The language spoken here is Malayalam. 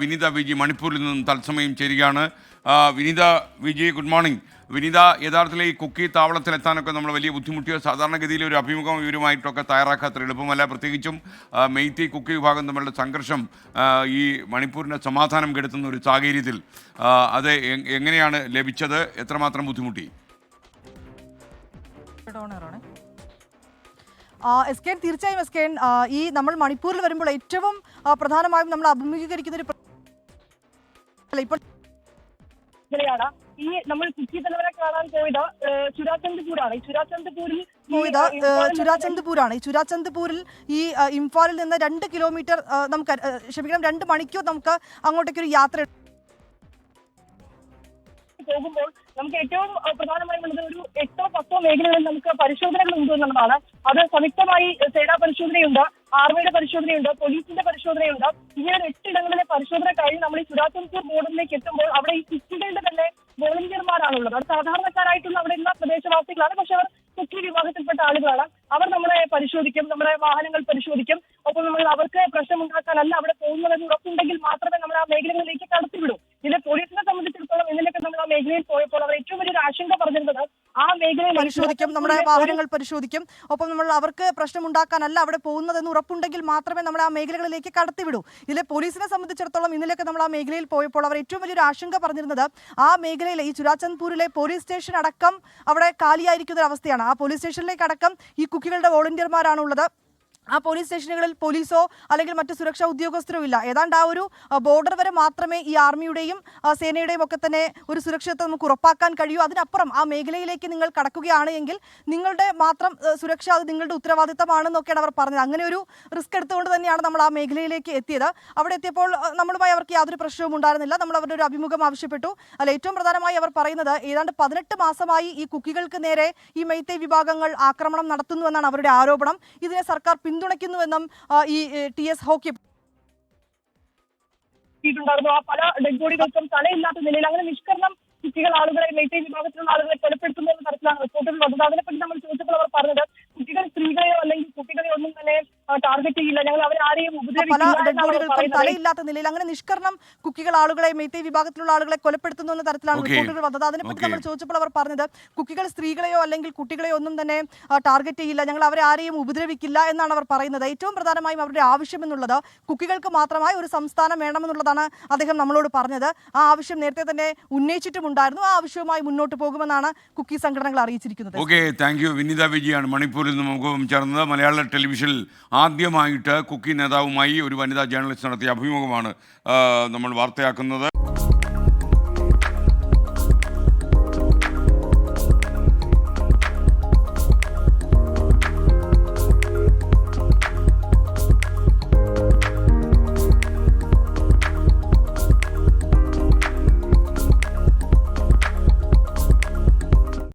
വിനീത വിജി മണിപ്പൂരിൽ നിന്നും തത്സമയം ചേരുകയാണ്. വിനീത വിജി ഗുഡ് മോർണിംഗ് വിനീത യഥാർത്ഥത്തിൽ ഈ കുക്കി താവളത്തിലെത്താനൊക്കെ നമ്മൾ വലിയ ബുദ്ധിമുട്ടിയോ സാധാരണഗതിയിൽ ഒരു അഭിമുഖം ഇവരുമായിട്ടൊക്കെ തയ്യാറാക്കാത്ര എളുപ്പമല്ല. പ്രത്യേകിച്ചും മെയ്ത്തി കുക്കി വിഭാഗം തമ്മിലുള്ള സംഘർഷം ഈ മണിപ്പൂരിന്റെ സമാധാനം കെടുത്തുന്ന ഒരു സാഹചര്യത്തിൽ അത് എങ്ങനെയാണ് ലഭിച്ചത്? എത്രമാത്രം ബുദ്ധിമുട്ടി? എസ് കെ തീർച്ചയായും എസ് കെ ഈ നമ്മൾ മണിപ്പൂരിൽ വരുമ്പോൾ ഏറ്റവും പ്രധാനമായും നമ്മൾ അഭിമുഖീകരിക്കുന്ന ഒരു ഇപ്പോൾ ഈ നമ്മൾ കുക്കി തലവരെ കാണാൻ പോയത് ഏഹ്, ചുരാചന്ദ്പൂരാണ്. ഈ ചുരാചന്ദ്പൂരിൽ ഈ, പോയത് ഇംഫാലിൽ നിന്ന് ചുരാചന്ദ്പൂരാണ്. ഈ ചുരാചന്ദ്പൂരിൽ ഈ ഇംഫാലിൽ നിന്ന് രണ്ട് കിലോമീറ്റർ നമുക്ക് ക്ഷമിക്കണം രണ്ട് മണിക്കൂർ നമുക്ക് അങ്ങോട്ടേക്ക് ഒരു യാത്ര പോകുമ്പോൾ നമുക്ക് ഏറ്റവും പ്രധാനമായി പ്രധാനമായും ഉള്ളത് ഒരു എട്ടോ പത്തോ മേഖലകളിൽ നമുക്ക് പരിശോധനകൾ ഉണ്ട് എന്നുള്ളതാണ്. അത് സംയുക്തമായി സേനാ പരിശോധനയുണ്ട് ആർമിയുടെ പരിശോധനയുണ്ട് പോലീസിന്റെ പരിശോധനയുണ്ട്. ഇങ്ങനെ എട്ടിടങ്ങളിലെ പരിശോധന കഴിഞ്ഞ് നമ്മൾ ഈ ചുരാചന്ദ്പൂർ ബോർഡറിലേക്ക് എത്തുമ്പോൾ അവിടെ ഈ കുട്ടികളുടെ തന്നെ വോളണ്ടിയർമാരാണുള്ളത്. അത് സാധാരണക്കാരായിട്ടുള്ള അവിടെ ഉള്ള പ്രദേശവാസികളാണ്. പക്ഷെ അവർ കുക്കി വിഭാഗത്തിൽപ്പെട്ട ആളുകളാണ്. അവർ നമ്മളെ പരിശോധിക്കും നമ്മുടെ വാഹനങ്ങൾ പരിശോധിക്കും. ഒപ്പം നമ്മൾ അവർക്ക് പ്രശ്നമുണ്ടാക്കാനല്ല അവിടെ പോകുന്നതെന്ന് ഉറപ്പുണ്ടെങ്കിൽ മാത്രമേ നമ്മൾ ആ മേഖലകളിലേക്ക് കടത്തിവിടൂ ഇതിലെ പോലീസിനെ സംബന്ധിച്ചിടത്തോളം ഇന്നലെയൊക്കെ നമ്മൾ ആ മേഖലയിൽ പോയപ്പോൾ അവർ ഏറ്റവും വലിയൊരു ആശങ്ക പറഞ്ഞിരുന്നത് ആ മേഖലയിൽ പരിശോധിക്കും നമ്മുടെ വാഹനങ്ങൾ പരിശോധിക്കും. ഒപ്പം നമ്മൾ അവർക്ക് പ്രശ്നം ഉണ്ടാക്കാനല്ല അവിടെ പോകുന്നതെന്ന് ഉറപ്പുണ്ടെങ്കിൽ മാത്രമേ നമ്മൾ ആ മേഖലകളിലേക്ക് കടത്തിവിടൂ. ഇതിലെ പോലീസിനെ സംബന്ധിച്ചിടത്തോളം ഇന്നലെയൊക്കെ നമ്മൾ ആ മേഖലയിൽ പോയപ്പോൾ അവർ ഏറ്റവും വലിയൊരു ആശങ്ക പറഞ്ഞിരുന്നത് ആ മേഖലയിലെ ഈ ചുരാചന്ദ്പൂരിലെ പോലീസ് സ്റ്റേഷൻ അടക്കം അവിടെ കാലിയായിരിക്കുന്ന ഒരു അവസ്ഥയാണ്. ആ പോലീസ് സ്റ്റേഷനിലേക്ക് അടക്കം ഈ കുക്കികളുടെ വോളണ്ടിയർമാരാണ് ഉള്ളത് ആ പോലീസ് സ്റ്റേഷനുകളിൽ പോലീസോ അല്ലെങ്കിൽ മറ്റു സുരക്ഷാ ഉദ്യോഗസ്ഥരോ ഇല്ല. ഏതാണ്ട് ആ ഒരു ബോർഡർ വരെ മാത്രമേ ഈ ആർമിയുടെയും സേനയുടെയും ഒക്കെ തന്നെ ഒരു സുരക്ഷിതത്വം നമുക്ക് ഉറപ്പാക്കാൻ കഴിയൂ. അതിനപ്പുറം ആ മേഖലയിലേക്ക് നിങ്ങൾ കടക്കുകയാണ് എങ്കിൽ നിങ്ങളുടെ മാത്രം സുരക്ഷ അത് നിങ്ങളുടെ ഉത്തരവാദിത്തമാണെന്നൊക്കെയാണ് അവർ പറഞ്ഞത്. അങ്ങനെ ഒരു റിസ്ക് എടുത്തുകൊണ്ട് തന്നെയാണ് നമ്മൾ ആ മേഖലയിലേക്ക് എത്തിയത്. അവിടെ എത്തിയപ്പോൾ നമ്മളുമായി അവർക്ക് യാതൊരു പ്രശ്നവും ഉണ്ടായിരുന്നില്ല. നമ്മൾ അവരുടെ ഒരു അഭിമുഖം ആവശ്യപ്പെട്ടു. അല്ല ഏറ്റവും പ്രധാനമായി അവർ പറയുന്നത് ഏതാണ്ട് പതിനെട്ട് മാസമായി ഈ കുക്കികൾക്ക് നേരെ ഈ മെയ്ത്തേ വിഭാഗങ്ങൾ ആക്രമണം നടത്തുന്നുവെന്നാണ് അവരുടെ ആരോപണം. ഇതിനെ സർക്കാർ പിന്തുണയ്ക്കുന്നുവെന്നും ഈ ടി എസ് ഹോക്കി എത്തിയിട്ടുണ്ടായിരുന്നു. ആ പല ഡെഡ് ബോഡികൾക്കും തലയില്ലാത്ത നിലയിൽ അങ്ങനെ നിഷ്കരണം കുട്ടികൾ ആളുകളെ മെയ്റ്റൈൻ വിഭാഗത്തിലുള്ള ആളുകളെ കൊലപ്പെടുത്തുന്ന തരത്തിലാണ് റിപ്പോർട്ടുകൾ വന്നത്. അതിനെപ്പറ്റി നമ്മൾ ചോദിച്ചപ്പോൾ അവർ പറഞ്ഞത് കുട്ടികൾ സ്ത്രീകളെയോ അല്ലെങ്കിൽ കുട്ടികളെ ഒന്നും തന്നെ ടാർഗറ്റ് ചെയ്യില്ല. ഞങ്ങൾ അവരെ ആരെയും ഉപദ്രവിക്കില്ല തലയില്ലാത്ത നിലയിൽ അങ്ങനെ നിഷ്കരണം കുക്കികൾ ആളുകളെ മെയ്ത്തേ വിഭാഗത്തിലുള്ള ആളുകളെ കൊലപ്പെടുത്തുന്നു എന്ന തരത്തിലാണ്. റിപ്പോർട്ടുകൾ വന്നത്. അതിനെപ്പറ്റി നമ്മൾ ചോദിച്ചപ്പോൾ അവർ പറഞ്ഞത് കുക്കികൾ സ്ത്രീകളെയോ അല്ലെങ്കിൽ കുട്ടികളെയോ ഒന്നും തന്നെ ടാർഗറ്റ് ചെയ്യില്ല. ഞങ്ങൾ അവരെ ആരെയും ഉപദ്രവിക്കില്ല എന്നാണ് അവർ പറയുന്നത്. ഏറ്റവും പ്രധാനമായും അവരുടെ ആവശ്യം എന്നുള്ളത് കുക്കികൾക്ക് മാത്രമായി ഒരു സംസ്ഥാനം വേണമെന്നുള്ളതാണ് അദ്ദേഹം നമ്മളോട് പറഞ്ഞത്. ആ ആവശ്യം നേരത്തെ തന്നെ ഉന്നയിച്ചിട്ടുമുണ്ടായിരുന്നു. ആ ആവശ്യവുമായി മുന്നോട്ട് പോകുമെന്നാണ് കുക്കി സംഘടനകൾ അറിയിച്ചിരിക്കുന്നത്. Okay thank you. വിനീത വിജയാണ് മണിപ്പൂരിൽ നിന്ന് മുഖം ചേർന്നത്. മലയാള ടെലിവിഷനിൽ ആദ്യമായിട്ട് കുക്കി നേതാവുമായി ഒരു വനിതാ ജേർണലിസ്റ്റ് നടത്തിയ അഭിമുഖമാണ് നമ്മൾ വാർത്തയാക്കുന്നത്.